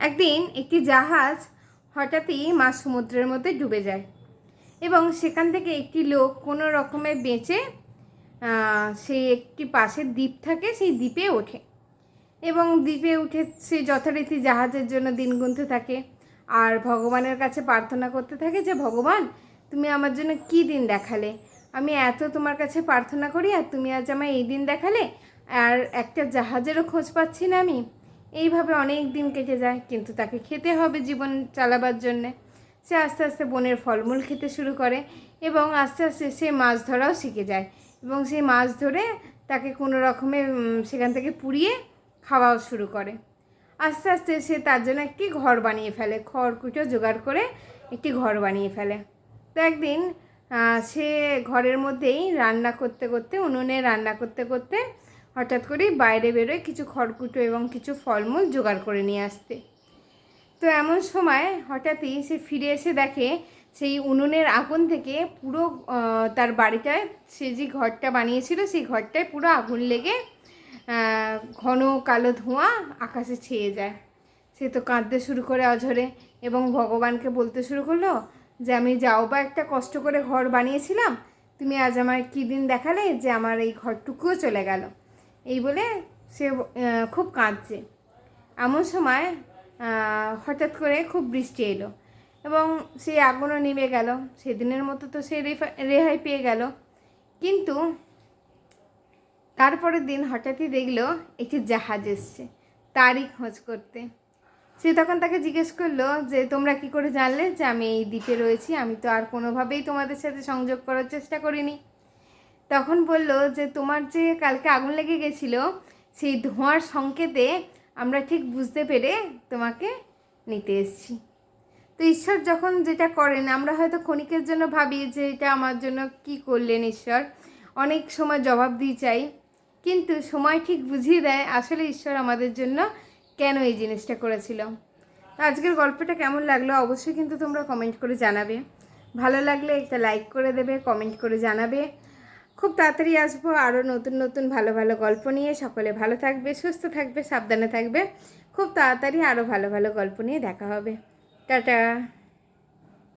একদিন একটি জাহাজ হঠাৎই মাঝ সমুদ্রের মধ্যে ডুবে যায় এবং সেখান থেকে একটি লোক কোনো রকমে বেঁচে সে একটি পাশের দ্বীপ থাকে, সেই দ্বীপে ওঠে এবং দ্বীপে উঠে সে যথারীতি জাহাজের জন্য দিন গুনতে থাকে আর ভগবানের কাছে প্রার্থনা করতে থাকে যে, ভগবান, তুমি আমার জন্য কি দিন দেখালে? আমি এত তোমার কাছে প্রার্থনা করি আর তুমি আজ আমায় এই দিন দেখালে? আর একটা জাহাজেরও খোঁজ পাচ্ছি না আমি। এইভাবে অনেক দিন কেটে যায়, কিন্তু তাকে খেতে হবে জীবন চালাবার জন্যে। সে আস্তে আস্তে বনের ফলমূল খেতে শুরু করে এবং আস্তে আস্তে সে মাছ ধরাও শিখে যায় এবং সেই মাছ ধরে তাকে কোনো রকমে সেখান থেকে পুড়িয়ে খাওয়াও শুরু করে। আস্তে আস্তে সে তার জন্য একটি ঘর বানিয়ে ফেলে, খড়কুটো জোগাড় করে একটি ঘর বানিয়ে ফেলে। তো একদিন সে ঘরের মধ্যেই রান্না করতে করতে, উনুনে রান্না করতে করতে হঠাৎ করেই বাইরে বেরোয় কিছু খড়কুটো এবং কিছু ফলমূল জোগাড় করে নিয়ে আসতে। তো এমন সময় হঠাৎই সে ফিরে এসে দেখে সেই উনুনের আগুন থেকে পুরো তার বাড়িটায় সে যে ঘরটা বানিয়েছিল, সেই ঘরটায় পুরো আগুন লেগে ঘন কালো ধোঁয়া আকাশে ছেয়ে যায়। সে তো কাঁদতে শুরু করে অঝরে এবং ভগবানকে বলতে শুরু করল যে, আমি যাও বা একটা কষ্ট করে ঘর বানিয়েছিলাম। তুমি আজ আমার কী দিন দেখালে যে আমার এই ঘরটুকুও চলে গেল? এই বলে সে খুব কাঁদছে। এমন সময় হঠাৎ করে খুব বৃষ্টি এলো এবং সেই আগুনও নেমে গেল। সেদিনের মতো তো সে রেহাই পেয়ে গেল। কিন্তু তারপরের দিন হঠাৎই দেখল একটি জাহাজ এসছে তারই খোঁজ করতে। সে তখন তাকে জিজ্ঞেস করল যে, তোমরা কি করে জানলে যে আমি এই দ্বীপে রয়েছি? আমি তো আর কোনোভাবেই তোমাদের সাথে সংযোগ করার চেষ্টা করিনি। তখন বলল যে, তোমার যে কালকে আগুন লেগে গেছিল, সেই ধোঁয়ার সংকেতে আমরা ঠিক বুঝতে পেরে তোমাকে নিতে এসেছি। তো ঈশ্বর যখন যেটা করেন, আমরা হয়তো ক্ষণিকের জন্য ভাবি যে, এটা আমার জন্য কি করলেন ঈশ্বর? অনেক সময় জবাব দিয়ে চাই কিন্তু সময় ঠিক বুঝিয়ে দেয়, আসলে ঈশ্বর আমাদের জন্য কেন এই জিনিসটা করেছিল। আজকের গল্পটা কেমন লাগল অবশ্যই কিন্তু তোমরা কমেন্ট করে জানাবে। ভালো লাগলে একটা লাইক করে দেবে, কমেন্ট করে জানাবে। খুব তাড়াতাড়ি আসব আরও নতুন নতুন ভালো ভালো গল্প নিয়ে। সকলে ভালো থাকবে, সুস্থ থাকবে, সাবধানে থাকবে। খুব তাড়াতাড়ি আরও ভালো ভালো গল্প নিয়ে দেখা হবে। টাটা।